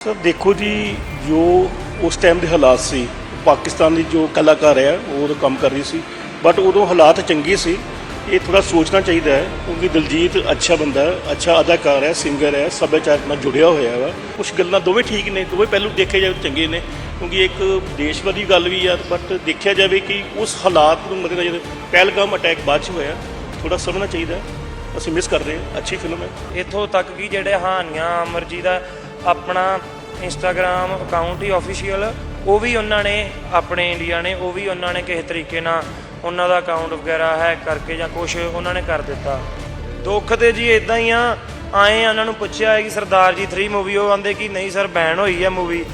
Sir, ਦੇਖੋ ਜੀ, ਜੋ ਉਸ ਟਾਈਮ ਦੇ ਹਾਲਾਤ ਸੀ, ਪਾਕਿਸਤਾਨ ਦੀ ਜੋ ਕਲਾਕਾਰ ਹੈ, ਉਹ ਉਦੋਂ ਕੰਮ ਕਰ ਰਹੀ ਸੀ ਬਟ ਉਦੋਂ ਹਾਲਾਤ ਚੰਗੇ ਸੀ। ਇਹ ਥੋੜਾ ਸੋਚਣਾ ਚਾਹੀਦਾ ਹੈ, ਕਿਉਂਕਿ ਦਲਜੀਤ ਅੱਛਾ ਬੰਦਾ ਹੈ, ਅੱਛਾ ਅਦਾਕਾਰ ਹੈ ਸਿੰਗਰ ਹੈ ਸੱਭਿਆਚਾਰ ਨਾਲ ਜੁੜਿਆ ਹੋਇਆ ਵਾ। ਕੁਝ ਗੱਲਾਂ ਦੋਵੇਂ ਠੀਕ ਨੇ, ਦੋਵੇਂ ਪਹਿਲੂ ਦੇਖੇ ਜਾਵੇ ਚੰਗੇ ਨੇ, ਕਿਉਂਕਿ ਇੱਕ ਦੇਸ਼ਵਾਦੀ ਗੱਲ ਵੀ ਆ ਬਟ ਦੇਖਿਆ ਜਾਵੇ ਕਿ ਉਸ ਹਾਲਾਤ ਨੂੰ ਮੱਦੇਨਜ਼ਰ ਪਹਿਲਗਾਮ ਅਟੈਕ ਬਾਅਦ ਚ ਹੋਇਆ ਥੋੜਾ ਸਮਝਣਾ ਚਾਹੀਦਾ ਅਸੀਂ ਮਿਸ ਕਰ ਰਹੇ ਹਾਂ, ਅੱਛੀ ਫਿਲਮ ਹੈ। ਇੱਥੋਂ ਤੱਕ ਕਿ ਜਿਹੜੇ ਹਾਨੀਆਂ ਅਮਰਜੀ ਦਾ ਆਪਣਾ ਇੰਸਟਾਗ੍ਰam ਅਕਾਊਂਟ ਹੀ ਆਫੀਸ਼ੀਅਲ ਉਹ ਵੀ ਉਹਨਾਂ ਨੇ, ਆਪਣੇ ਇੰਡੀਆ ਨੇ, ਉਹ ਵੀ ਉਹਨਾਂ ਨੇ ਕਿਸੇ ਤਰੀਕੇ ਨਾਲ ਉਹਨਾਂ ਦਾ ਅਕਾਊਂਟ ਵਗੈਰਾ ਹੈਕ ਕਰਕੇ ਜਾਂ ਕੁਝ ਉਹਨਾਂ ਨੇ ਕਰ ਦਿੱਤਾ। ਦੁੱਖ ਤੇ ਜੀ ਇਦਾਂ ਹੀ ਆ, ਆਏ ਉਹਨਾਂ ਨੂੰ ਪੁੱਛਿਆ ਹੈ ਕਿ ਸਰਦਾਰ ਜੀ 3 ਮੂਵੀ ਉਹ ਆਂਦੇ ਕਿ ਨਹੀਂ ਸਰ ਬੈਨ ਹੋਈ ਹੈ ਮੂਵੀ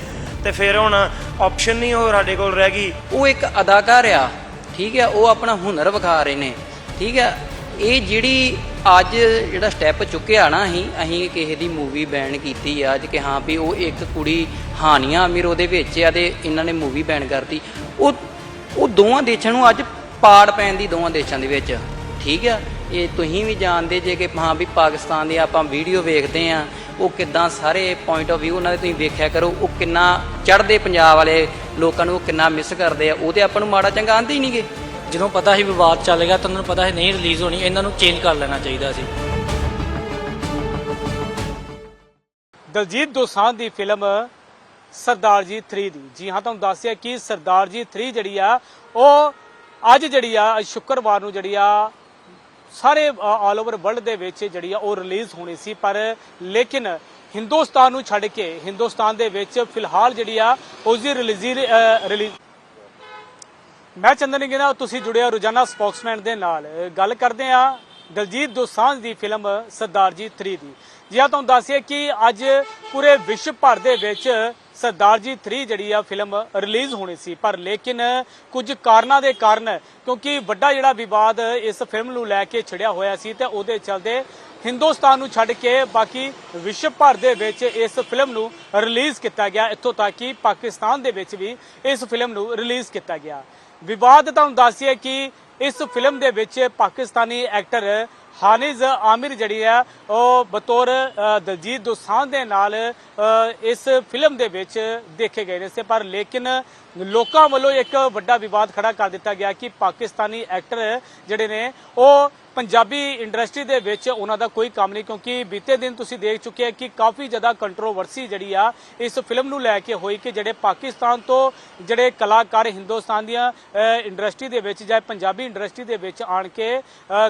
ਤੇ ਫਿਰ ਹੁਣ ਆਪਸ਼ਨ ਨਹੀਂ ਉਹ ਸਾਡੇ ਕੋਲ ਰਹਿ ਗਈ। ਉਹ ਇੱਕ ਅਦਾਕਾਰ ਆ, ਠੀਕ ਹੈ ਉਹ ਆਪਣਾ ਹੁਨਰ ਵਿਖਾ ਰਹੇ ਨੇ, ਠੀਕ ਹੈ ਇਹ ਜਿਹੜੀ ਅੱਜ ਜਿਹੜਾ ਸਟੈਪ ਚੁੱਕਿਆ ਨਾ ਅਸੀਂ ਅਸੀਂ ਕਿਸੇ ਦੀ ਮੂਵੀ ਬੈਨ ਕੀਤੀ ਆ, ਅੱਜ ਕਿ ਹਾਂ ਵੀ ਉਹ ਇੱਕ ਕੁੜੀ ਹਾਨੀਆਂ ਅਮੀਰ ਉਹਦੇ ਵਿੱਚ ਆ ਤੇ ਇਹਨਾਂ ਨੇ ਮੂਵੀ ਬੈਨ ਕਰਤੀ। ਉਹ ਉਹ ਦੋਵਾਂ ਦੇਸ਼ਾਂ ਨੂੰ ਅੱਜ ਪਾੜ ਪੈਣ ਦੀ ਦੋਵਾਂ ਦੇਸ਼ਾਂ ਦੇ ਵਿੱਚ। ਠੀਕ ਆ? ਇਹ ਤੁਸੀਂ ਵੀ ਜਾਣਦੇ ਜੇ ਕਿ ਹਾਂ ਵੀ ਪਾਕਿਸਤਾਨ ਦੀ ਆਪਾਂ ਵੀਡੀਓ ਵੇਖਦੇ ਆ, ਉਹ ਕਿੱਦਾਂ ਸਾਰੇ ਪੁਆਇੰਟ ਆਫ ਵਿਊ ਉਹਨਾਂ ਦੇ ਤੁਸੀਂ ਵੇਖਿਆ ਕਰੋ, ਉਹ ਕਿੰਨਾ ਚੜ੍ਹਦੇ ਪੰਜਾਬ ਵਾਲੇ ਲੋਕਾਂ ਨੂੰ ਉਹ ਕਿੰਨਾ ਮਿਸ ਕਰਦੇ ਆ, ਉਹ ਉਹਦੇ ਆਪਾਂ ਨੂੰ ਮਾੜਾ ਚੰਗਾ ਆਂਦੇ ਹੀ ਨਹੀਂਗੇ ਜਦੋਂ ਪਤਾ ਸੀ ਵਿਵਾਦ ਚੱਲ ਗਿਆ ਤਾਂ ਉਹਨਾਂ ਨੂੰ ਪਤਾ ਸੀ ਨਹੀਂ ਰਿਲੀਜ਼ ਹੋਣੀ, ਇਹਨਾਂ ਨੂੰ ਚੇਂਜ ਕਰ ਲੈਣਾ ਚਾਹੀਦਾ ਸੀ। ਦਲਜੀਤ ਦੋਸਾਂਝ ਦੀ ਫਿਲਮ ਸਰਦਾਰ ਜੀ 3 ਦੀ। ਜੀ ਹਾਂ, ਤੁਹਾਨੂੰ ਦੱਸਿਆ ਕਿ ਸਰਦਾਰ ਜੀ 3 ਜਿਹੜੀ ਆ, ਉਹ ਅੱਜ ਜਿਹੜੀ ਆ ਸ਼ੁੱਕਰਵਾਰ ਨੂੰ ਜਿਹੜੀ ਆ, ਸਾਰੇ ਆਲ ਓਵਰ ਵਰਲਡ ਦੇ ਵਿੱਚ ਜਿਹੜੀ ਆ, ਉਹ ਰਿਲੀਜ਼ ਹੋਣੀ ਸੀ। ਪਰ ਲੇਕਿਨ ਹਿੰਦੁਸਤਾਨ ਨੂੰ ਛੱਡ ਕੇ, ਹਿੰਦੁਸਤਾਨ ਦੇ ਵਿੱਚ ਫਿਲਹਾਲ ਜਿਹੜੀ ਆ ਉਸ ਦੀ ਰਿਲੀਜ਼ ਰਿਲੀਜ਼ ਮੈਂ ਚੰਦਨ ਗਿਨਾ ਤੁਸੀਂ ਜੁੜਿਆ ਰੋਜ਼ਾਨਾ ਸਪੋਕਸਮੈਨ ਦੇ ਨਾਲ। ਗੱਲ ਕਰਦੇ ਆ ਦਲਜੀਤ ਦੋਸਾਂਝ ਦੀ ਫਿਲਮ ਸਰਦਾਰ ਜੀ 3 ਦੀ। ਜੀ ਆ ਤੁਹਾਨੂੰ ਦੱਸਿਆ ਕਿ ਅੱਜ ਪੂਰੇ ਵਿਸ਼ਵ ਭਰ ਦੇ ਵਿੱਚ ਸਰਦਾਰ ਜੀ 3 ਜਿਹੜੀ ਆ ਫਿਲਮ ਰਿਲੀਜ਼ ਹੋਣੀ ਸੀ। ਪਰ ਲੇਕਿਨ ਕੁਝ ਕਾਰਨਾਂ ਦੇ ਕਾਰਨ, ਕਿਉਂਕਿ ਵੱਡਾ ਜਿਹੜਾ ਵਿਵਾਦ ਇਸ ਫਿਲਮ ਨੂੰ ਲੈ ਕੇ ਛਿੜਿਆ ਹੋਇਆ ਸੀ ਤੇ ਉਹਦੇ ਚਲਦੇ ਹਿੰਦੁਸਤਾਨ ਨੂੰ ਛੱਡ ਕੇ ਬਾਕੀ ਵਿਸ਼ਵ ਭਰ ਦੇ ਵਿੱਚ ਇਸ ਫਿਲਮ ਨੂੰ ਰਿਲੀਜ਼ ਕੀਤਾ ਗਿਆ, ਇੱਥੋਂ ਤੱਕ ਕਿ ਪਾਕਿਸਤਾਨ ਦੇ ਵਿੱਚ ਵੀ ਇਸ ਫਿਲਮ ਨੂੰ ਰਿਲੀਜ਼ ਕੀਤਾ ਗਿਆ। ਵਿਵਾਦ ਤੁਹਾਨੂੰ ਦੱਸਿਆ ਕਿ ਇਸ ਫਿਲਮ ਦੇ ਵਿੱਚ ਪਾਕਿਸਤਾਨੀ ਐਕਟਰ ਹਾਨਿਜ਼ ਆਮਿਰ ਜਿਹੜੀ ਹੈ, ਉਹ ਬਤੌਰ ਦਲਜੀਤ ਦੋਸਾਂਝ ਦੇ ਨਾਲ ਇਸ ਫਿਲਮ ਦੇ ਵਿੱਚ ਦੇਖੇ ਗਏ ਨੇ। ਪਰ ਲੇਕਿਨ ਲੋਕਾਂ ਵੱਲੋਂ ਇੱਕ ਵੱਡਾ ਵਿਵਾਦ ਖੜਾ ਕਰ ਦਿੱਤਾ ਗਿਆ ਕਿ ਪਾਕਿਸਤਾਨੀ ਐਕਟਰ ਜਿਹੜੇ ਨੇ, ਉਹ ਪੰਜਾਬੀ ਇੰਡਸਟਰੀ ਦੇ ਵਿੱਚ ਉਹਨਾਂ ਦਾ ਕੋਈ ਕੰਮ ਨਹੀਂ, ਕਿਉਂਕਿ ਬੀਤੇ ਦਿਨ ਤੁਸੀਂ ਦੇਖ ਚੁੱਕੇ ਹੋ ਕਿ ਕਾਫੀ ਜ਼ਿਆਦਾ ਕੰਟਰੋਵਰਸੀ ਜਿਹੜੀ ਆ, ਇਸ ਫਿਲਮ ਨੂੰ ਲੈ ਕੇ ਹੋਈ ਕਿ ਜਿਹੜੇ ਪਾਕਿਸਤਾਨ ਤੋਂ ਜਿਹੜੇ ਕਲਾਕਾਰ ਹਿੰਦੁਸਤਾਨ ਦੀਆਂ ਇੰਡਸਟਰੀ ਦੇ ਵਿੱਚ ਜਾਂ ਪੰਜਾਬੀ ਇੰਡਸਟਰੀ ਦੇ ਵਿੱਚ ਆਣ ਕੇ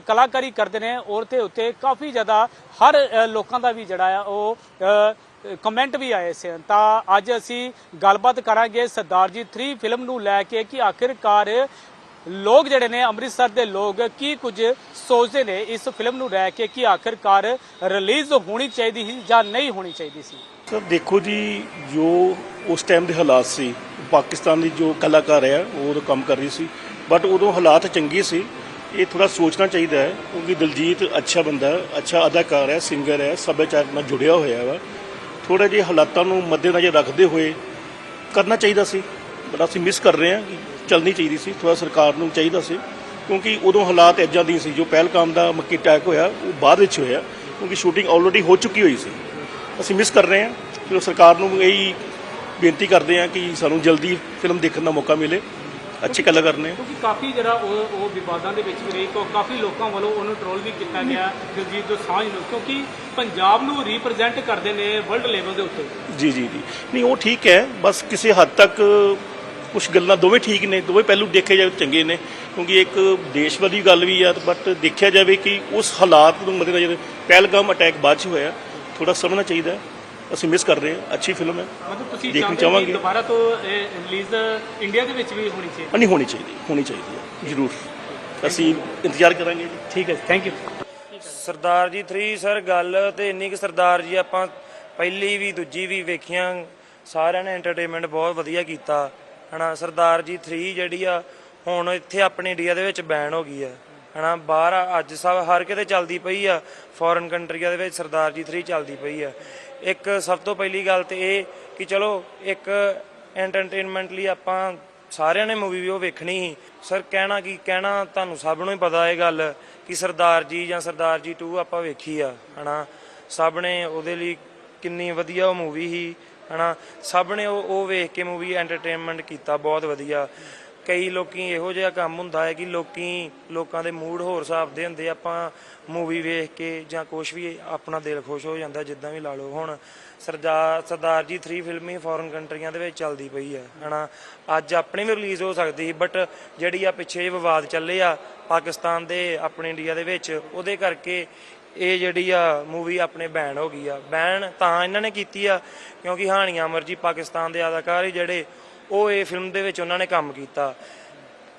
ਕਲਾਕਾਰੀ ਕਰਦੇ ਨੇ, ਔਰ ਤੇ ਉੱਤੇ ਕਾਫੀ ਜ਼ਿਆਦਾ ਹਰ ਲੋਕਾਂ ਦਾ ਵੀ ਜਿਹੜਾ ਆ, ਉਹ ਕਮੈਂਟ ਵੀ ਆਏ ਸੀ। ਤਾਂ ਅੱਜ ਅਸੀਂ ਗੱਲਬਾਤ ਕਰਾਂਗੇ ਸਰਦਾਰ ਜੀ 3 ਫਿਲਮ ਨੂੰ ਲੈ ਕੇ ਕਿ ਆਖਿਰਕਾਰ ਲੋਕ ਜਿਹੜੇ ਨੇ ਅੰਮ੍ਰਿਤਸਰ ਦੇ ਲੋਕ ਕੀ ਕੁਝ ਸੋਚਦੇ ਨੇ ਇਸ ਫਿਲਮ ਨੂੰ ਲੈ ਕੇ ਕਿ ਆਖਿਰਕਾਰ ਰਿਲੀਜ਼ ਹੋਣੀ ਚਾਹੀਦੀ ਸੀ ਜਾਂ ਨਹੀਂ ਹੋਣੀ ਚਾਹੀਦੀ ਸੀ। ਸਰ, ਦੇਖੋ ਜੀ, ਜੋ ਉਸ ਟਾਈਮ ਦੇ ਹਾਲਾਤ ਸੀ, ਪਾਕਿਸਤਾਨ ਦੀ ਜੋ ਕਲਾਕਾਰ ਹੈ, ਉਹ ਉਦੋਂ ਕੰਮ ਕਰ ਰਹੀ ਸੀ। ਬਟ ਉਦੋਂ ਹਾਲਾਤ ਚੰਗੇ ਸੀ। ਇਹ ਥੋੜਾ ਸੋਚਣਾ ਚਾਹੀਦਾ ਹੈ, ਕਿਉਂਕਿ ਦਿਲਜੀਤ ਅੱਛਾ ਬੰਦਾ ਅੱਛਾ ਅਦਾਕਾਰ ਹੈ ਸਿੰਗਰ ਹੈ, ਸੱਭਿਆਚਾਰ ਨਾਲ ਜੁੜਿਆ ਹੋਇਆ ਵਾ। ਥੋੜਾ ਜਿਹੇ ਹਾਲਾਤਾਂ ਨੂੰ ਮੱਦੇਨਜ਼ਰ ਰੱਖਦੇ ਹੋਏ ਕਰਨਾ ਚਾਹੀਦਾ ਸੀ। ਬਟ ਅਸੀਂ ਮਿਸ ਕਰ ਰਹੇ ਹਾਂ ਕਿ ਚੱਲਣੀ ਚਾਹੀਦੀ ਸੀ ਥੋੜਾ ਸਰਕਾਰ ਨੂੰ ਚਾਹੀਦਾ ਸੀ। ਕਿਉਂਕਿ ਉਦੋਂ ਹਾਲਾਤ ਇੱਦਾਂ ਦੀ ਸੀ, ਜੋ ਪਹਿਲਕਾਮ ਦਾ ਮੱਕੀ ਅਟੈਕ ਹੋਇਆ, ਉਹ ਬਾਅਦ ਵਿੱਚ ਹੋਇਆ, ਕਿਉਂਕਿ ਸ਼ੂਟਿੰਗ ਆਲਰੇਡੀ ਹੋ ਚੁੱਕੀ ਹੋਈ ਸੀ। ਅਸੀਂ ਮਿਸ ਕਰ ਰਹੇ ਹਾਂ। ਕਿ ਸਰਕਾਰ ਨੂੰ ਇਹੀ ਬੇਨਤੀ ਕਰਦੇ ਹਾਂ ਕਿ ਸਾਨੂੰ ਜਲਦੀ ਫਿਲਮ ਦੇਖਣ ਦਾ ਮੌਕਾ ਮਿਲੇ। ਅੱਛੇ ਕਲਾਕਾਰ ਨੇ ਕਿਉਂਕਿ ਕਾਫੀ ਜਿਹੜਾ ਉਹ ਉਹ ਵਿਵਾਦਾਂ ਦੇ ਵਿੱਚ ਵੀ ਰਹੀ ਕੋ ਕਾਫੀ ਲੋਕਾਂ ਵੱਲੋਂ ਉਹਨੂੰ ਟ੍ਰੋਲ ਵੀ ਕੀਤਾ ਗਿਆ ਦਿਲਜੀਤ ਦੋਸਾਂਝ ਨੂੰ ਕਿਉਂਕਿ ਪੰਜਾਬ ਨੂੰ ਰਿਪਰੈਜ਼ੈਂਟ ਕਰਦੇ ਨੇ ਵਰਲਡ ਲੈਵਲ ਦੇ ਉੱਤੇ। ਜੀ ਜੀ ਜੀ। ਨਹੀਂ ਉਹ ਠੀਕ ਹੈ ਬਸ ਕਿਸੇ ਹੱਦ ਤੱਕ ਕੁਝ ਗੱਲਾਂ ਦੋਵੇਂ ਠੀਕ ਨੇ ਦੋਵੇਂ ਪਹਿਲੂ ਦੇਖੇ ਜਾਵੇ ਚੰਗੇ ਨੇ ਕਿਉਂਕਿ ਇੱਕ ਦੇਸ਼ਵਾਦੀ ਗੱਲ ਵੀ ਆ ਬਟ ਦੇਖਿਆ ਜਾਵੇ ਕਿ ਉਸ ਹਾਲਾਤ ਨੂੰ ਮੱਦੇਨਜ਼ਰ ਪਹਿਲਗਾਮ ਅਟੈਕ ਬਾਅਦ ਚ ਹੋਇਆ ਥੋੜਾ ਸਮਝਣਾ ਚਾਹੀਦਾ। ਅਸੀਂ ਮਿਸ ਕਰ ਰਹੇ ਹਾਂ। ਅੱਛੀ ਫਿਲਮ ਹੈ। ਮਤਲਬ ਤੁਸੀਂ ਦੇਖਣੀ ਚਾਹੁੰਦੇ ਹੋ ਕਿ ਚਾਹਾਂਗੇ। ਦੁਬਾਰਾ ਤੋਂ ਰਿਲੀਜ਼ ਇੰਡੀਆ ਦੇ ਵਿੱਚ ਵੀ ਹੋਣੀ ਚਾਹੀਦੀ ਨਹੀਂ ਹੋਣੀ ਚਾਹੀਦੀ ਹੋਣੀ ਚਾਹੀਦੀ ਹੈ। ਜ਼ਰੂਰ। ਅਸੀਂ ਇੰਤਜ਼ਾਰ ਕਰਾਂਗੇ ਜੀ। ਠੀਕ ਹੈ thank you Sardar ji 3 sir ਗੱਲ ਤੇ ਇੰਨੀ ਕਿ ਸਰਦਾਰ ਜੀ ਆਪਾਂ ਪਹਿਲੀ ਵੀ ਦੂਜੀ ਵੀ ਵੇਖੀਆਂ। ਸਾਰਿਆਂ ਨੇ ਐਂਟਰਟੇਨਮੈਂਟ ਬਹੁਤ ਵਧੀਆ ਕੀਤਾ। ਹਨਾ ਸਰਦਾਰ ਜੀ 3 ਜਿਹੜੀ ਆ ਹੁਣ ਇੱਥੇ ਆਪਣੇ ਇੰਡੀਆ ਦੇ ਵਿੱਚ ਬੈਨ ਹੋ ਗਈ ਆ ਹਨਾ ਬਾਹਰ ਆ, ਅੱਜ ਸਭ ਹਰ ਕਿਤੇ ਚੱਲਦੀ ਪਈ ਆ। ਫੋਰਨ ਕੰਟਰੀਆਂ ਦੇ ਵਿੱਚ ਸਰਦਾਰ ਜੀ 3 ਚੱਲਦੀ ਪਈ ਆ। ਇੱਕ ਸਭ ਤੋਂ ਪਹਿਲੀ ਗੱਲ ਤੇ ਇਹ ਕਿ ਚਲੋ, ਇੱਕ ਐਂਟਰਟੇਨਮੈਂਟ ਲਈ ਆਪਾਂ ਸਾਰਿਆਂ ਨੇ ਮੂਵੀ ਵੀ ਉਹ ਵੇਖਣੀ ਸੀ। ਸਰ ਕਹਿਣਾ ਕੀ? ਕਹਿਣਾ ਤੁਹਾਨੂੰ ਸਭ ਨੂੰ ਹੀ ਪਤਾ ਇਹ ਗੱਲ ਕਿ ਸਰਦਾਰ ਜੀ ਜਾਂ ਸਰਦਾਰ ਜੀ 2 ਆਪਾਂ ਵੇਖੀ ਆ, ਹਨਾ? ਸਭ ਨੇ ਉਹਦੇ ਲਈ ਕਿੰਨੀ ਵਧੀਆ ਉਹ ਮੂਵੀ ਸੀ, ਹਨਾ? ਸਭ ਨੇ ਉਹ ਉਹ ਵੇਖ ਕੇ ਮੂਵੀ ਐਂਟਰਟੇਨਮੈਂਟ ਕੀਤਾ, ਬਹੁਤ ਵਧੀਆ। ਕਈ ਲੋਕੀ ਇਹੋ ਜਿਹਾ ਕੰਮ ਹੁੰਦਾ ਹੈ ਕਿ ਲੋਕੀ ਲੋਕਾਂ ਦੇ ਮੂਡ ਹੋਰ ਹਿਸਾਬ ਦੇ ਹੁੰਦੇ ਆਪਾਂ ਮੂਵੀ ਵੇਖ ਕੇ ਜਾਂ ਕੁਝ ਵੀ ਆਪਣਾ ਦਿਲ ਖੁਸ਼ ਹੋ ਜਾਂਦਾ, ਜਿੱਦਾਂ ਵੀ ਲਾ ਲਓ। ਹੁਣ ਸਰਦਾਰ ਸਰਦਾਰ ਜੀ 3 ਫਿਲਮ ਹੀ ਫੋਰਨ ਕੰਟਰੀਆਂ ਦੇ ਵਿੱਚ ਚੱਲਦੀ ਪਈ ਹੈ ਹਨਾ। ਅੱਜ ਆਪਣੀ ਵੀ ਰਿਲੀਜ਼ ਹੋ ਸਕਦੀ ਸੀ ਬਟ ਜਿਹੜੀ ਆ ਪਿੱਛੇ ਜਿਹੇ ਵਿਵਾਦ ਚੱਲੇ ਆ ਪਾਕਿਸਤਾਨ ਦੇ, ਆਪਣੇ ਇੰਡੀਆ ਦੇ ਵਿੱਚ, ਉਹਦੇ ਕਰਕੇ ਇਹ ਜਿਹੜੀ ਆ ਮੂਵੀ ਆਪਣੇ ਬੈਨ ਹੋ ਗਈ ਆ। ਬੈਨ ਤਾਂ ਇਹਨਾਂ ਨੇ ਕੀਤੀ ਆ, ਕਿਉਂਕਿ ਹਾਨੀਆਂ ਅਮਰ ਜੀ ਪਾਕਿਸਤਾਨ ਦੇ ਅਦਾਕਾਰ ਹੀ ਜਿਹੜੇ ਉਹ ਇਹ ਫਿਲਮ ਦੇ ਵਿੱਚ ਉਹਨਾਂ ਨੇ ਕੰਮ ਕੀਤਾ।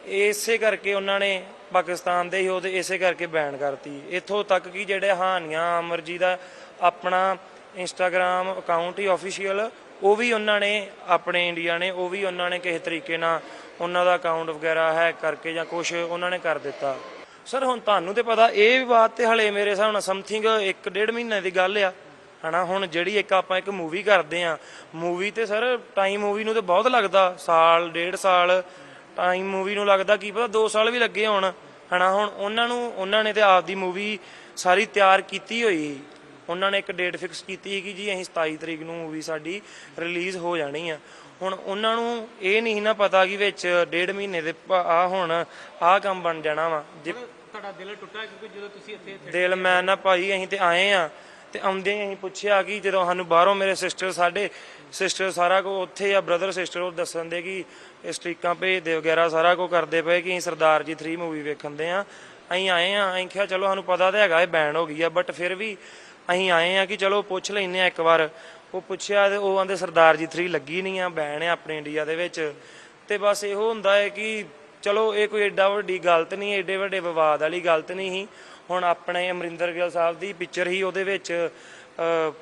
ਇਸੇ ਕਰਕੇ ਉਹਨਾਂ ਨੇ ਪਾਕਿਸਤਾਨ ਦੇ ਹੀ ਉਹਦੇ ਇਸੇ ਕਰਕੇ ਬੈਨ ਕਰਤੀ। ਇੱਥੋਂ ਤੱਕ ਕਿ ਜਿਹੜੇ ਹਾਨੀਆਂ ਅਮਰ ਜੀ ਦਾ ਆਪਣਾ ਇੰਸਟਾਗ੍ਰam ਅਕਾਊਂਟ ਹੀ ਆਫੀਸ਼ੀਅਲ ਉਹ ਵੀ ਉਹਨਾਂ ਨੇ ਆਪਣੇ ਇੰਡੀਆ ਨੇ, ਉਹ ਵੀ ਉਹਨਾਂ ਨੇ ਕਿਸੇ ਤਰੀਕੇ ਨਾਲ ਉਹਨਾਂ ਦਾ ਅਕਾਊਂਟ ਵਗੈਰਾ ਹੈਕ ਕਰਕੇ ਜਾਂ ਕੁਝ ਉਹਨਾਂ ਨੇ ਕਰ ਦਿੱਤਾ। ਸਰ ਹੁਣ ਤੁਹਾਨੂੰ ਤੇ ਪਤਾ, ਇਹ ਬਾਤ ਤੇ ਹਲੇ ਮੇਰੇ ਹਿਸਾਬ ਨਾਲ ਸਮਥਿੰਗ 1.5 ਮਹੀਨੇ ਦੀ ਗੱਲ ਆ। ਹਨਾ ਹੁਣ ਜਿਹੜੀ ਇੱਕ ਆਪਾਂ ਇੱਕ ਮੂਵੀ ਕਰਦੇ ਆ ਮੂਵੀ ਤੇ ਸਰ ਟਾਈਮ ਮੂਵੀ ਨੂੰ ਤੇ ਬਹੁਤ ਲੱਗਦਾ ਸਾਲ ਡੇਢ ਸਾਲ ਟਾਈਮ ਮੂਵੀ ਨੂੰ ਲੱਗਦਾ ਕੀ ਪਤਾ 2 ਸਾਲ ਵੀ ਲੱਗੇ ਹੋਣ ਹਨਾ ਹੁਣ ਉਹਨਾਂ ਨੂੰ ਉਹਨਾਂ ਨੇ ਤੇ ਆਪਦੀ ਮੂਵੀ ਸਾਰੀ ਤਿਆਰ ਕੀਤੀ ਹੋਈ। ਉਹਨਾਂ ਨੇ ਇੱਕ ਡੇਟ ਫਿਕਸ ਕੀਤੀ ਸੀ ਕਿ ਜੀ ਅਸੀਂ 27 ਤਰੀਕ ਨੂੰ ਮੂਵੀ ਸਾਡੀ ਰਿਲੀਜ਼ ਹੋ ਜਾਣੀ ਆ। ਹੁਣ ਉਹਨਾਂ ਨੂੰ ਇਹ ਨਹੀਂ ਨਾ ਪਤਾ ਕਿ ਵਿੱਚ ਡੇਢ ਮਹੀਨੇ ਦੇ ਆ ਹੁਣ ਆ ਕੰਮ ਬਣ ਜਾਣਾ ਵਾ। ਜੇ ਤੁਹਾਡਾ ਦਿਲ ਟੁੱਟਾ ਕਿਉਂਕਿ ਜਦੋਂ ਤੁਸੀਂ ਇੱਥੇ ਦਿਲ ਮੈਂ ਨਾ ਭਾਈ ਅਸੀਂ ਤੇ ਆਏ ਆ। ਤੇ ਆਉਂਦੇ ਹੀ ਅਸੀਂ ਪੁੱਛਿਆ ਕਿ ਜਦੋਂ ਸਾਨੂੰ ਬਾਹਰੋਂ ਮੇਰੇ ਸਿਸਟਰ ਸਾਡੇ ਸਿਸਟਰ ਸਾਰਾ ਕੋ ਉੱਥੇ ਆ ਬ੍ਰਦਰ ਸਿਸਟਰ ਉਹ ਦੱਸਣ ਦੇ ਕਿ ਇਹ ਸਟ੍ਰੀਕਾਂ ਭੇਜਦੇ ਵਗੈਰਾ ਸਾਰਾ ਕੋ ਕਰਦੇ ਪਏ ਕਿ ਅਸੀਂ ਸਰਦਾਰ ਜੀ 3 ਮੂਵੀ ਵੇਖਣ ਦੇ ਆ। ਅਸੀਂ ਆਏ ਆ, ਅਸੀਂ ਕਿਹਾ ਚਲੋ ਸਾਨੂੰ ਪਤਾ ਤਾਂ ਹੈਗਾ ਇਹ ਬੈਨ ਹੋ ਗਈ ਆ ਬਟ ਫਿਰ ਵੀ ਅਸੀਂ ਆਏ ਆ ਕਿ ਚਲੋ ਪੁੱਛ ਲੈਨੇ ਆ ਇੱਕ ਵਾਰ। ਉਹ ਪੁੱਛਿਆ ਤੇ ਉਹ ਆਂਦੇ ਸਰਦਾਰ ਜੀ 3 ਲੱਗੀ ਨਹੀਂ ਆ ਬੈਨ ਆ ਆਪਣੇ ਇੰਡੀਆ ਦੇ ਵਿੱਚ। ਤੇ ਬਸ ਇਹੋ ਹੁੰਦਾ ਹੈ ਕਿ ਚਲੋ ਇਹ ਕੋਈ ਐਡਾ ਵੱਡੀ ਗਲਤ ਨਹੀਂ ਐਡੇ ਵੱਡੇ ਵਿਵਾਦ ਵਾਲੀ ਗਲਤ ਨਹੀਂ ਸੀ। ਹੁਣ ਆਪਣੇ ਅਮਰਿੰਦਰ ਗਿੱਲ ਸਾਹਿਬ ਦੀ ਪਿਕਚਰ ਹੀ ਉਹਦੇ ਵਿੱਚ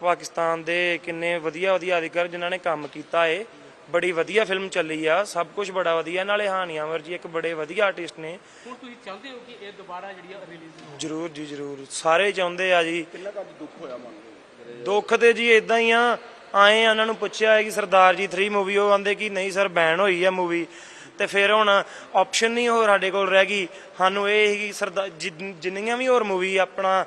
ਪਾਕਿਸਤਾਨ ਦੇ ਕਿੰਨੇ ਵਧੀਆ ਵਧੀਆ ਅਧਿਕਾਰ ਜਿਨ੍ਹਾਂ ਨੇ ਕੰਮ ਕੀਤਾ ਏ। ਬੜੀ ਵਧੀਆ ਫਿਲਮ ਚੱਲੀ ਆ ਸਭ ਕੁਝ ਬੜਾ ਵਧੀਆ। ਨਾਲੇ ਹਾਨੀਆਂ ਅਮਰ ਜੀ ਇੱਕ ਬੜੇ ਵਧੀਆ ਆਰਟਿਸਟ ਨੇ। ਹੁਣ ਤੁਸੀਂ ਚਾਹੁੰਦੇ ਹੋ ਕਿ ਇਹ ਦੁਬਾਰਾ ਜਿਹੜੀ ਆ ਰਿਲੀਜ਼ ਜਰੂਰ ਜੀ ਜਰੂਰ। ਸਾਰੇ ਚਾਹੁੰਦੇ ਆ ਜੀ। ਕਿੰਨਾ ਕੁ ਦੁੱਖ ਹੋਇਆ ਮਨ ਦੁੱਖ ਤੇ ਜੀ ਇਦਾਂ ਹੀ ਆ। ਆਏ ਆ ਉਹਨਾਂ ਨੂੰ ਪੁੱਛਿਆ ਹੈ ਕਿ ਸਰਦਾਰ ਜੀ 3 ਮੂਵੀ ਉਹ ਆਂਦੇ ਕਿ ਨਹੀਂ ਸਰ ਬੈਨ ਹੋਈ ਆ ਮੂਵੀ ਤੇ ਫਿਰ ਹੁਣ ਆਪਸ਼ਨ ਨਹੀਂ ਹੋਰ ਸਾਡੇ ਕੋਲ ਰਹਿ ਗਈ। ਸਾਨੂੰ ਇਹ ਸੀ ਕਿ ਸਰਦਾਰ ਜਿ- ਜਿੰਨੀਆਂ ਵੀ ਹੋਰ ਮੂਵੀ ਆਪਣਾ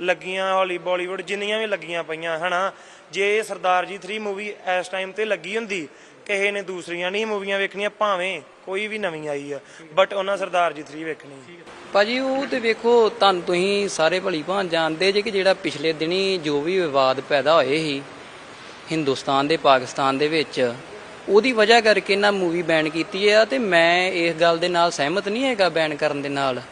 ਲੱਗੀਆਂ ਹੌਲੀ ਬਾਲੀਵੁੱਡ ਜਿੰਨੀਆਂ ਵੀ ਲੱਗੀਆਂ ਪਈਆਂ, ਹਨਾ? ਜੇ ਸਰਦਾਰ ਜੀ 3 ਮੂਵੀ ਇਸ ਟਾਈਮ ਤੇ ਲੱਗੀ ਹੁੰਦੀ, ਕਿਸੇ ਨੇ ਦੂਸਰੀਆਂ ਨਹੀਂ ਮੂਵੀਆਂ ਵੇਖਣੀਆਂ, ਭਾਵੇਂ ਕੋਈ ਵੀ ਨਵੀਂ ਆਈ ਆ ਬਟ ਉਹਨਾਂ ਸਰਦਾਰ ਜੀ 3 ਵੇਖਣੀ ਭਾਜੀ, ਉਹ ਤੇ ਵੇਖੋ, ਤੁਹਾਨੂੰ ਤੁਸੀਂ ਸਾਰੇ ਭਲੀ ਭਾਂ ਜਾਣਦੇ ਜੇ ਕਿ ਜਿਹੜਾ ਪਿਛਲੇ ਦਿਨੀ ਜੋ ਵੀ ਵਿਵਾਦ ਪੈਦਾ ਹੋਏ ਸੀ ਹਿੰਦੁਸਤਾਨ ਦੇ, ਪਾਕਿਸਤਾਨ ਦੇ ਵਿੱਚ ਉਹਦੀ ਵਜ੍ਹਾ ਕਰਕੇ ਇਹਨਾਂ ਮੂਵੀ ਬੈਨ ਕੀਤੀ ਆ ਤੇ ਮੈਂ ਇਸ ਗੱਲ ਦੇ ਨਾਲ ਸਹਿਮਤ ਨਹੀਂ ਹੈਗਾ ਬੈਨ ਕਰਨ ਦੇ ਨਾਲ।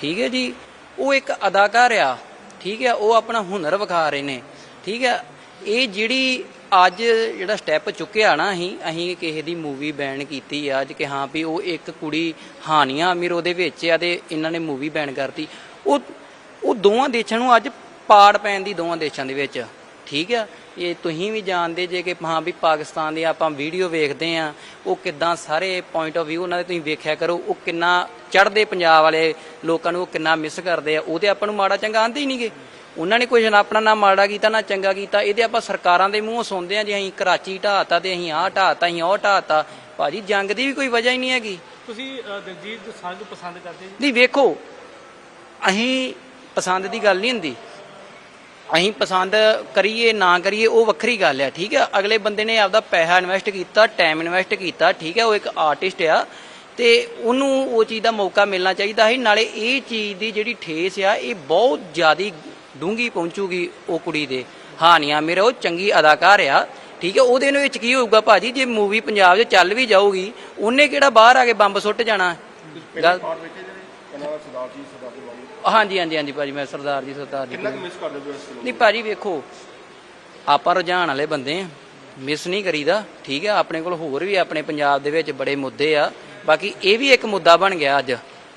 ਠੀਕ ਹੈ ਜੀ? ਉਹ ਇੱਕ ਅਦਾਕਾਰ ਆ। ਠੀਕ ਹੈ? ਉਹ ਆਪਣਾ ਹੁਨਰ ਵਿਖਾ ਰਹੇ ਨੇ। ਠੀਕ ਹੈ? ਇਹ ਜਿਹੜੀ ਅੱਜ ਜਿਹੜਾ ਸਟੈਪ ਚੁੱਕਿਆ ਨਾ ਅਸੀਂ ਅਸੀਂ ਕਿਸੇ ਦੀ ਮੂਵੀ ਬੈਨ ਕੀਤੀ ਆ, ਅੱਜ ਕਿ ਹਾਂ ਵੀ ਉਹ ਇੱਕ ਕੁੜੀ ਹਾਨੀਆਂ ਅਮੀਰ ਉਹਦੇ ਵਿੱਚ ਆ ਤੇ ਇਹਨਾਂ ਨੇ ਮੂਵੀ ਬੈਨ ਕਰਤੀ। ਉਹ ਉਹ ਦੋਵਾਂ ਦੇਸ਼ਾਂ ਨੂੰ ਅੱਜ ਪਾੜ ਪੈਣ ਦੀ ਦੋਵਾਂ ਦੇਸ਼ਾਂ ਦੇ ਵਿੱਚ। ਠੀਕ ਆ? ਇਹ ਤੁਸੀਂ ਵੀ ਜਾਣਦੇ ਜੇ ਕਿ ਹਾਂ ਵੀ ਪਾਕਿਸਤਾਨ ਦੀ ਆਪਾਂ ਵੀਡੀਓ ਵੇਖਦੇ ਆ ਉਹ ਕਿੱਦਾਂ ਸਾਰੇ ਪੁਆਇੰਟ ਆਫ View ਉਹਨਾਂ ਦੇ ਤੁਸੀਂ ਵੇਖਿਆ ਕਰੋ ਉਹ ਕਿੰਨਾ ਚੜ੍ਹਦੇ ਪੰਜਾਬ ਵਾਲੇ ਲੋਕਾਂ ਨੂੰ ਉਹ ਕਿੰਨਾ ਮਿਸ ਕਰਦੇ ਆ ਉਹ ਤੇ ਆਪਾਂ ਨੂੰ ਮਾੜਾ ਚੰਗਾ ਆਂਦੇ ਹੀ ਨਹੀਂਗੇ। ਉਹਨਾਂ ਨੇ ਕੋਈ ਆਪਣਾ ਨਾ ਮਾੜਾ ਕੀਤਾ ਨਾ ਚੰਗਾ ਕੀਤਾ ਇਹਦੇ ਆਪਾਂ ਸਰਕਾਰਾਂ ਦੇ ਮੂੰਹੋਂ ਸੁਣਦੇ ਆ ਜੀ ਅਸੀਂ ਕਰਾਚੀ ਢਾਤਾ ਤੇ ਅਸੀਂ ਆਹ ਢਾਤਾ ਅਸੀਂ ਉਹ ਢਾਤਾ ਭਾਜੀ ਜੰਗ ਦੀ ਵੀ ਕੋਈ ਵਜ੍ਹਾ ਹੀ ਨਹੀਂ ਹੈਗੀ। ਤੁਸੀਂ ਦਿਲਜੀਤ ਦੋਸਾਂਝ ਨੂੰ ਪਸੰਦ ਕਰਦੇ ਜੀ? ਨਹੀਂ ਵੇਖੋ ਅਸੀਂ ਪਸੰਦ ਦੀ ਗੱਲ ਨਹੀਂ ਹੁੰਦੀ। ਅਸੀਂ ਪਸੰਦ ਕਰੀਏ ਨਾ ਕਰੀਏ ਉਹ ਵੱਖਰੀ ਗੱਲ ਹੈ ਠੀਕ ਹੈ? ਅਗਲੇ ਬੰਦੇ ਨੇ ਆਪਦਾ ਪੈਸਾ ਇਨਵੈਸਟ ਕੀਤਾ ਟਾਈਮ ਇਨਵੈਸਟ ਕੀਤਾ ਠੀਕ ਹੈ? ਉਹ ਇੱਕ ਆਰਟਿਸਟ ਆ ਤੇ ਉਹਨੂੰ ਉਹ ਚੀਜ਼ ਦਾ ਮੌਕਾ ਮਿਲਣਾ ਚਾਹੀਦਾ ਹੈ ਨਾਲੇ ਇਹ ਚੀਜ਼ ਦੀ ਜਿਹੜੀ ਠੇਸ ਆ ਇਹ ਬਹੁਤ ਜ਼ਿਆਦੀ ਡੂੰਗੀ ਪਹੁੰਚੂਗੀ ਉਹ ਕੁੜੀ ਦੇ। ਹਾਨੀਆਂ ਮੇਰੇ ਉਹ ਚੰਗੀ ਅਦਾਕਾਰ ਆ ਠੀਕ ਹੈ? ਉਹਦੇ ਨੂੰ ਵਿੱਚ ਕੀ ਹੋਊਗਾ ਭਾਜੀ? ਜੇ ਮੂਵੀ ਪੰਜਾਬ 'ਚ ਚੱਲ ਵੀ ਜਾਊਗੀ ਉਹਨੇ ਕਿਹੜਾ ਬਾਹਰ ਆ ਕੇ ਬੰਬ ਸੁੱਟ ਜਾਣਾ? ਗੱਲ ਹਾਂਜੀ ਹਾਂਜੀ ਹਾਂਜੀ ਭਾਜੀ ਮੈਂ ਸਰਦਾਰ ਜੀ ਸਰਦਾਰ ਜੀ। ਮਿਸ ਕਰਦੇ ਹੋ ਇਸ ਨਹੀਂ ਭਾਜੀ ਵੇਖੋ ਆਪਾਂ ਰੁਝਾਨ ਵਾਲੇ ਬੰਦੇ ਆ ਮਿਸ ਨਹੀਂ ਕਰੀਦਾ ਠੀਕ ਹੈ ਆਪਣੇ ਕੋਲ ਹੋਰ ਵੀ ਆਪਣੇ ਪੰਜਾਬ ਦੇ ਵਿੱਚ ਬੜੇ ਮੁੱਦੇ ਆ ਬਾਕੀ ਇਹ ਵੀ ਇੱਕ ਮੁੱਦਾ ਬਣ ਗਿਆ ਅੱਜ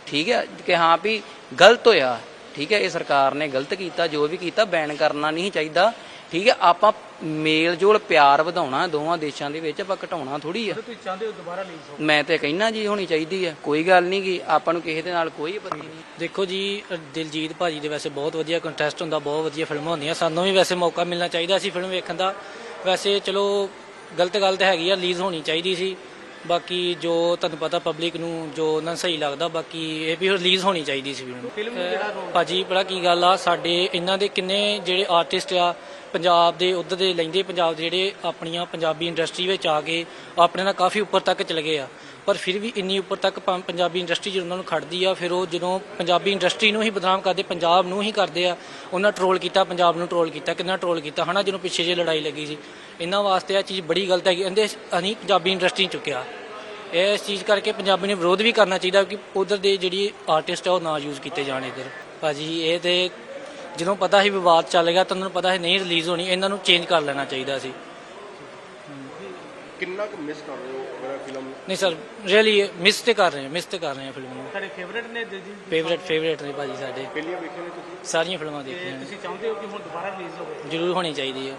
ਠੀਕ ਹੈ ਕਿ ਹਾਂ ਵੀ ਗਲਤ ਹੋਇਆ ਠੀਕ ਹੈ ਇਹ ਸਰਕਾਰ ਨੇ ਗਲਤ ਕੀਤਾ ਜੋ ਵੀ ਕੀਤਾ ਬੈਨ ਕਰਨਾ ਨਹੀਂ ਚਾਹੀਦਾ ਠੀਕ ਹੈ ਆਪਾਂ ਮੇਲ ਜੋਲ ਪਿਆਰ ਵਧਾਉਣਾ ਦੋਵਾਂ ਦੇਸ਼ਾਂ ਦੇ ਵਿੱਚ ਆਪਾਂ ਘਟਾਉਣਾ ਥੋੜੀ ਆ। ਤੁਸੀਂ ਚਾਹੁੰਦੇ ਹੋ ਦੁਬਾਰਾ ਰਿਲੀਜ਼ ਹੋ ਮੈਂ ਤੇ ਕਹਿਣਾ ਜੀ ਹੋਣੀ ਚਾਹੀਦੀ ਹੈ ਕੋਈ ਗੱਲ ਨਹੀਂ ਗੀ ਆਪਾਂ ਨੂੰ ਕਿਸੇ ਦੇ ਨਾਲ ਕੋਈ ਆਪੱਤੀ ਨਹੀਂ। ਦੇਖੋ ਜੀ ਦਿਲਜੀਤ ਭਾਜੀ ਦੇ ਵੈਸੇ ਬਹੁਤ ਵਧੀਆ ਕੰਟੈਸਟ ਹੁੰਦਾ ਬਹੁਤ ਵਧੀਆ ਫਿਲਮਾਂ ਹੁੰਦੀਆਂ। ਸਾਨੂੰ ਵੀ ਵੈਸੇ ਮੌਕਾ ਮਿਲਣਾ ਚਾਹੀਦਾ ਸੀ ਫਿਲਮ ਵੇਖਣ ਦਾ। ਵੈਸੇ ਚਲੋ ਗਲਤ ਗੱਲ ਤਾਂ ਹੈਗੀ ਆ ਰਿਲੀਜ਼ ਹੋਣੀ ਚਾਹੀਦੀ ਸੀ। ਬਾਕੀ ਜੋ ਤੁਹਾਨੂੰ ਪਤਾ ਪਬਲਿਕ ਨੂੰ ਜੋ ਉਹਨਾਂ ਨੂੰ ਸਹੀ ਲੱਗਦਾ ਬਾਕੀ ਇਹ ਵੀ ਰਿਲੀਜ਼ ਹੋਣੀ ਚਾਹੀਦੀ ਸੀ ਫਿਲਮ ਫਿਲਮ ਜਿਹੜਾ ਭਾਜੀ ਬੜਾ ਕੀ ਗੱਲ ਆ ਸਾਡੇ ਇਹਨਾਂ ਦੇ ਕਿੰਨੇ ਜਿਹੜੇ ਆਰਟਿਸਟ ਆ ਪੰਜਾਬ ਦੇ ਉਧਰ ਦੇ ਲੈਂਦੇ ਪੰਜਾਬ ਦੇ ਜਿਹੜੇ ਆਪਣੀਆਂ ਪੰਜਾਬੀ ਇੰਡਸਟਰੀ ਵਿੱਚ ਆ ਕੇ ਆਪਣੇ ਨਾਲ ਕਾਫੀ ਉੱਪਰ ਤੱਕ ਚਲੇ ਗਏ ਆ। ਪਰ ਫਿਰ ਵੀ ਇੰਨੀ ਉੱਪਰ ਤੱਕ ਪੰ- ਪੰਜਾਬੀ ਇੰਡਸਟਰੀ ਜਦੋਂ ਉਹਨਾਂ ਨੂੰ ਖੜਦੀ ਆ, ਫਿਰ ਉਹ ਜਦੋਂ ਪੰਜਾਬੀ ਇੰਡਸਟਰੀ ਨੂੰ ਹੀ ਬਦਨਾਮ ਕਰਦੇ, ਪੰਜਾਬ ਨੂੰ ਹੀ ਕਰਦੇ ਆ, ਉਹਨਾਂ ਟਰੋਲ ਕੀਤਾ, ਪੰਜਾਬ ਨੂੰ ਟਰੋਲ ਕੀਤਾ, ਕਿੰਨਾ ਟਰੋਲ ਕੀਤਾ, ਹਨਾ ਜਦੋਂ ਪਿੱਛੇ ਜੇ ਲੜਾਈ ਲੱਗੀ ਸੀ। ਇਹਨਾਂ ਵਾਸਤੇ ਇਹ ਚੀਜ਼ ਬੜੀ ਗਲਤ ਹੈਗੀ, ਇਹਦੇ ਅਸੀਂ ਪੰਜਾਬੀ ਇੰਡਸਟਰੀ ਨੂੰ ਚੁੱਕਿਆ। ਇਹ ਇਸ ਚੀਜ਼ ਕਰਕੇ ਪੰਜਾਬੀ ਨੇ ਵਿਰੋਧ ਵੀ ਕਰਨਾ ਚਾਹੀਦਾ ਕਿ ਉਧਰ ਦੇ ਜਿਹੜੀ ਆਰਟਿਸਟ ਆ, ਉਹ ਨਾ ਯੂਜ਼ ਕੀਤੇ ਜਾਣ ਇੱਧਰ। ਭਾਜੀ, ਇਹ ਤੇ ਜਦੋਂ ਪਤਾ ਸੀ ਵਿਵਾਦ ਚੱਲ ਗਿਆ, ਤਾਂ ਉਹਨਾਂ ਨੂੰ ਪਤਾ ਸੀ ਨਹੀਂ ਰਿਲੀਜ਼ ਹੋਣੀ, ਇਹਨਾਂ ਨੂੰ ਚੇਂਜ ਕਰ ਲੈਣਾ ਚਾਹੀਦਾ ਸੀ। ਕਿੰਨਾ ਕੁ ਮਿਸ ਕਰ ਰਹੇ ਹੋ? ਫਿਲਮ ਨਹੀਂ ਸਰ ਰੀਅਲੀ ਮਿਸ ਤੇ ਕਰ ਰਹੇ ਹਾਂ ਮਿਸ ਤੇ ਕਰ ਰਹੇ ਹਾਂ ਫਿਲਮ ਨੂੰ। ਤੁਹਾਡੇ ਫੇਵਰੇਟ ਨੇ ਦਿਲਜੀਤ ਫੇਵਰੇਟ ਫੇਵਰੇਟ ਨੇ ਭਾਜੀ ਸਾਡੇ। ਪਹਿਲੀਆਂ ਵੇਖੀਆਂ ਨੇ ਤੁਸੀਂ? ਸਾਰੀਆਂ ਫਿਲਮਾਂ ਤੇ ਦੇਖੀਆਂ ਨੇ। ਤੁਸੀਂ ਚਾਹੁੰਦੇ ਹੋ ਕਿ ਹੁਣ ਦੁਬਾਰਾ ਰਿਲੀਜ਼ ਹੋਵੇ? ਜ਼ਰੂਰ ਹੋਣੀ ਚਾਹੀਦੀ ਹੈ।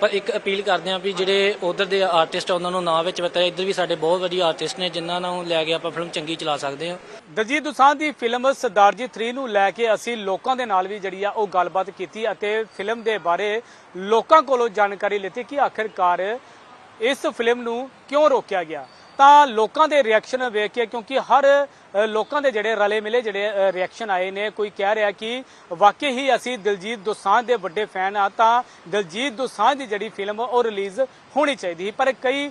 ਪਰ ਇੱਕ ਅਪੀਲ ਕਰਦੇ ਹਾਂ ਵੀ ਜਿਹੜੇ ਉਧਰ ਦੇ ਆਰਟਿਸਟ ਆ ਉਹਨਾਂ ਨੂੰ ਨਾ ਵਿੱਚ ਵਰਤਿਆ ਇੱਧਰ ਵੀ ਸਾਡੇ ਬਹੁਤ ਵਧੀਆ ਆਰਟਿਸਟ ਨੇ ਜਿਨ੍ਹਾਂ ਨੂੰ ਲੈ ਕੇ ਆਪਾਂ ਫਿਲਮ ਚੰਗੀ ਚਲਾ ਸਕਦੇ ਹਾਂ। ਦਲਜੀਤ ਦੋਸਾਂਝ ਦੀ ਫਿਲਮ ਸਰਦਾਰ ਜੀ 3 ਨੂੰ ਲੈ ਕੇ ਅਸੀਂ ਲੋਕਾਂ ਦੇ ਨਾਲ ਵੀ ਜਿਹੜੀ ਆ ਉਹ ਗੱਲਬਾਤ ਕੀਤੀ ਅਤੇ ਫਿਲਮ ਦੇ ਬਾਰੇ ਲੋਕਾਂ ਕੋਲੋਂ ਜਾਣਕਾਰੀ ਲਿੱਤੀ ਕਿ ਆਖਿਰਕਾਰ ਇਸ ਫਿਲਮ ਨੂੰ ਕਿਉਂ ਰੋਕਿਆ ਗਿਆ। ਤਾਂ ਲੋਕਾਂ ਦੇ ਰਿਐਕਸ਼ਨ ਵੇਖ ਕੇ, ਕਿਉਂਕਿ ਹਰ ਲੋਕਾਂ ਦੇ ਜਿਹੜੇ ਰਲੇ ਮਿਲੇ ਜਿਹੜੇ ਰਿਐਕਸ਼ਨ ਆਏ ਨੇ, ਕੋਈ ਕਹਿ ਰਿਹਾ ਕਿ ਵਾਕਈ ਹੀ ਅਸੀਂ ਦਿਲਜੀਤ ਦੋਸਾਂਝ ਦੇ ਵੱਡੇ ਫੈਨ ਆ, ਤਾਂ ਦਿਲਜੀਤ ਦੋਸਾਂਝ ਦੀ ਜਿਹੜੀ ਫਿਲਮ ਉਹ ਰਿਲੀਜ਼ ਹੋਣੀ ਚਾਹੀਦੀ ਸੀ। ਪਰ ਕਈ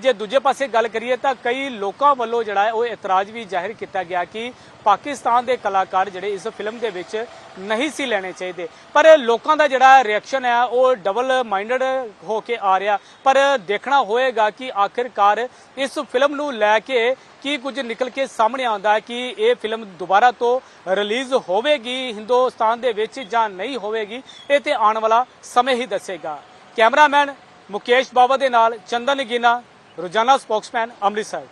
ਜੇ ਦੂਜੇ ਪਾਸੇ ਗੱਲ ਕਰੀਏ ਤਾਂ ਕਈ ਲੋਕਾਂ ਵੱਲੋਂ ਜਿਹੜਾ ਉਹ ਇਤਰਾਜ਼ ਵੀ ਜ਼ਾਹਿਰ ਕੀਤਾ ਗਿਆ ਕਿ ਪਾਕਿਸਤਾਨ ਦੇ ਕਲਾਕਾਰ ਜਿਹੜੇ ਇਸ ਫਿਲਮ ਦੇ ਵਿੱਚ ਨਹੀਂ ਸੀ ਲੈਣੇ ਚਾਹੀਦੇ। ਪਰ ਲੋਕਾਂ ਦਾ ਜਿਹੜਾ ਰਿਐਕਸ਼ਨ ਹੈ ਉਹ ਡਬਲ ਮਾਈਂਡਡ ਹੋ ਕੇ ਆ ਰਿਹਾ। ਪਰ ਦੇਖਣਾ ਹੋਏਗਾ ਕਿ ਆਖਿਰਕਾਰ ਇਸ ਫਿਲਮ ਨੂੰ ਲੈ ਕੇ ਕੀ ਕੁਝ ਨਿਕਲ ਕੇ ਸਾਹਮਣੇ ਆਉਂਦਾ ਹੈ ਕਿ ਇਹ ਫਿਲਮ ਦੁਬਾਰਾ ਤੋਂ ਰਿਲੀਜ਼ ਹੋਵੇਗੀ, ਹਿੰਦੁਸਤਾਨ ਦੇ ਵਿੱਚ ਜਾਂ ਨਹੀਂ ਹੋਵੇਗੀ, ਇਹ ਤੇ ਆਉਣ ਵਾਲਾ ਸਮੇਂ ਹੀ ਦੱਸੇਗਾ। ਕੈਮਰਾਮੈਨ ਮੁਕੇਸ਼ ਬਾਬਾ ਦੇ ਨਾਲ ਚੰਦਨ ਗਿਨਾ, ਰੋਜ਼ਾਨਾ ਸਪੋਕਸਮੈਨ ਅੰਮ੍ਰਿਤਸਰ।